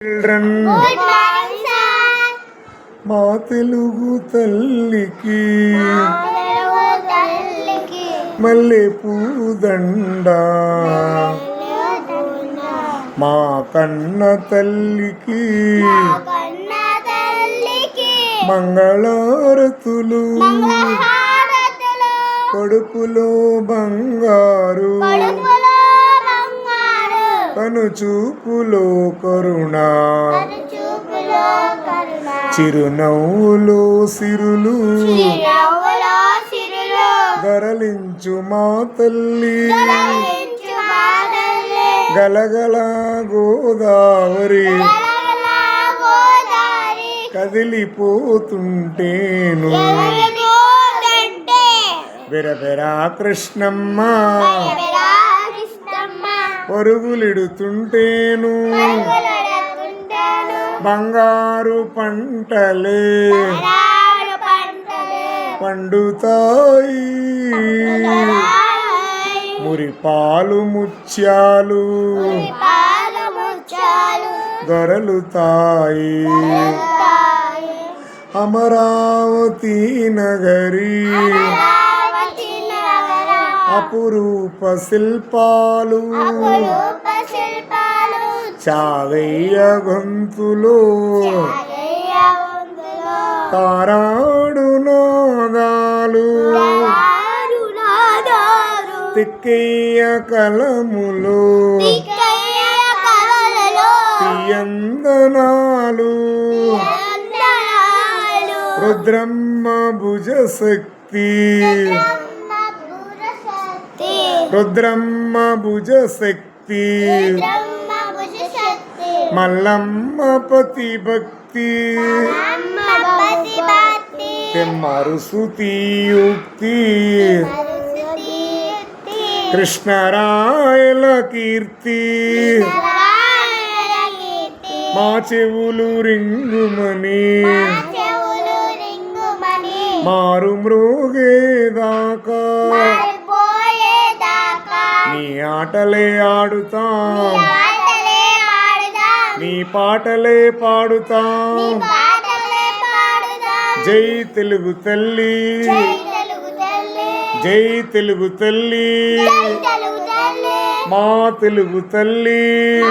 Children మా తెలుగు తల్లికి మల్లె పూదండ మా కన్న తల్లికి మంగళారతులు. కడుపులో బంగారు. కను చూపులో కరుణ. చిరునవ్వులో సిరులు. గరలించు మా తల్లి. గలగల గోదావరి. కదిలిపోతుంటేను. వెరవెరా కృష్ణమ్మ. పరుగులిడుతుంటేను. బంగారు పంటలే పండుతాయి. మురిపాలు ముత్యాలు పాలు ముత్యాలు. దొరలుతాయి అమరావతి నగర అపురూప శిల్పాలు చావయ్య గొంతులో తారాడు నాదాలు. నాదారు తిక్కయ్య కలములో. తీయందనాలు. వందనాలు. రుద్రమ్మ భుజ శక్తి బ్రహ్మ పురశక్తి. రుద్రమ్మ భుజ శక్తి భుజశక్తి. మల్లమ్మ పతి భక్తి అమ్మ పతిభక్తి. మరుసుతి యుక్తి సరస్వతి యుక్తి. కృష్ణరాయల కీర్తి. మా చెవులు రింగుమని మారు మారిపోయేదాకా నీ ఆటలే ఆడుతాం. నీ పాటలే పాడుతాం. జై తెలుగు తల్లి. జై తెలుగు తల్లి. జై తెలుగు తల్లి. జై తెలుగు తల్లి. మా తెలుగు తల్లి.